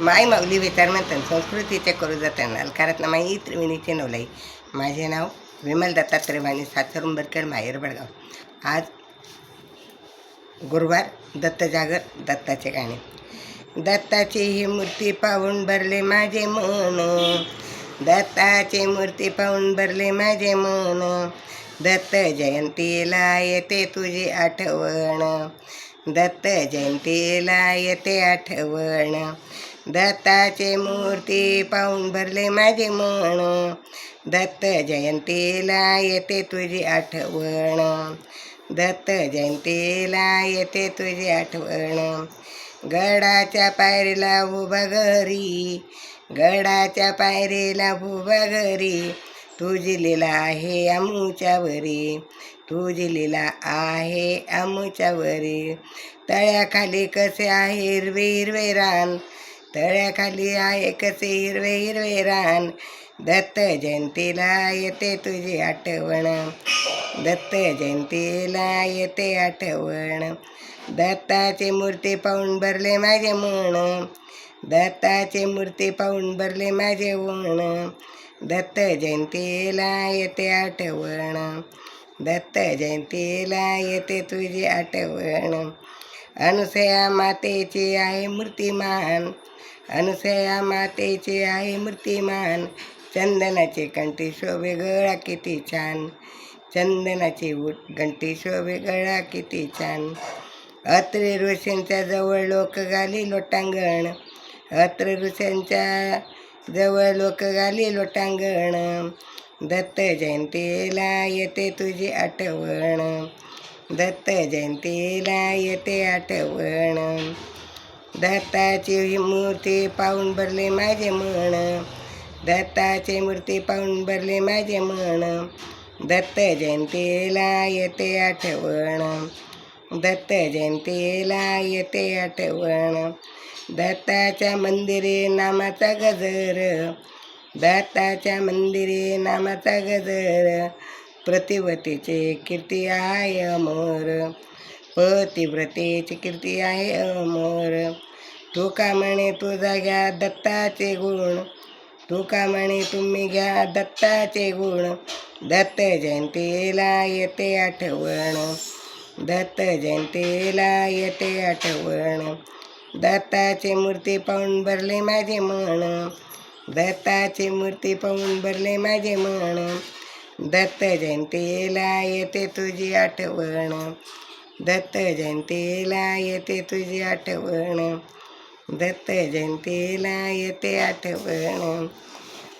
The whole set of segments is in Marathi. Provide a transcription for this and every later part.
माय माऊली विचार म्हणतात संस्कृतीचे करू जाताना अलकारातनं माई त्रिवेणीचे नवलाई. माझे नाव विमल दत्तात्रय वाणी सासरुंबरखेड माहेर बडगाव. आज गुरुवार दत्त जागर दत्ताचे गाणे. दत्ताची ही मूर्ती पाहून भरले माझे मन. दत्ताची मूर्ती पाहून भरले माझे मन. दत्त जयंतीला येते तुझी आठवण. दत्त जयंतीला येते आठवण. दत्ताचे मूर्ती पाहून भरले माझे मन. दत्त जयंतीला येते तुझी आठवण. दत्त जयंतीला येते तुझी आठवण. गडाच्या पायरीला उभा घरी. गडाच्या पायरीला उभा घरी. तुझी लिला आहे अमुच्यावरी तुझी लिला आहे अमुच्यावरी तळ्याखाली कसे आहे हिरवे हिरवे रान. तळ्याखाली आहे कसे हिरवे हिरवे रान. दत्त जयंतीला येते तुझी आठवण. दत्त जयंतीला येते आठवण. दत्ताची मूर्ती पाहून भरले माझे मन. दत्ताची मूर्ती पाहून भरले माझे वण. दत्त जयंतीला येते आठवण. दत्त जयंतीला येते तुझी आठवण. अनुसया मातेची आहे मूर्तिमान. अनुसया मातेची आहे मूर्तिमान. चंदनाची कंठी शोभे गळा किती छान. चंदनाची उट घंटी शोभे गळा किती छान. अत्रे ऋषींच्या जवळ लोक गाली लोटांगण. अत्रे ऋषींच्या जवळ लोक गाली लोटांगण. दत्त जयंतीला येते तुझी आठवण. दत्त जयंतीला येते आठवण. दत्ताची मूर्ती पाहून भरले माझे मन. दत्ताची मूर्ती पाहून भरले माझे मन. दत्त जयंतीला येते आठवण. दत्त जयंतीला येते आठवण. दत्ताच्या मंदिरे नामाचा गजर. दत्ताच्या मंदिरे नामाचा गजर. प्रतिवतीचे कीर्ती आय मोर पतिव्रतेची कीर्ती आहे अमोर. तुका म्हणे तुझा घ्या दत्ताचे गुण? तुका म्हणे तुम्ही घ्या दत्ताचे गुण? दत्त जयंतीला येते आठवण. दत्त जयंतीला येते आठवण. दत्ताची मूर्ती पाहून भरले माझे मन. दत्ताची मूर्ती पाहून भरले माझे मन. दत्त जयंतीला येते तुझी आठवण. दत्त जयंतीला येते तुझी आठवण दत्त जयंतीला येते आठवण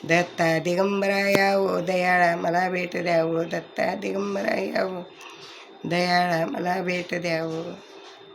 दत्ता दिगंबरा यावो दयाळा मला भेट द्यावं दत्ता दिगंबरा यावो दयाळा मला भेट द्यावं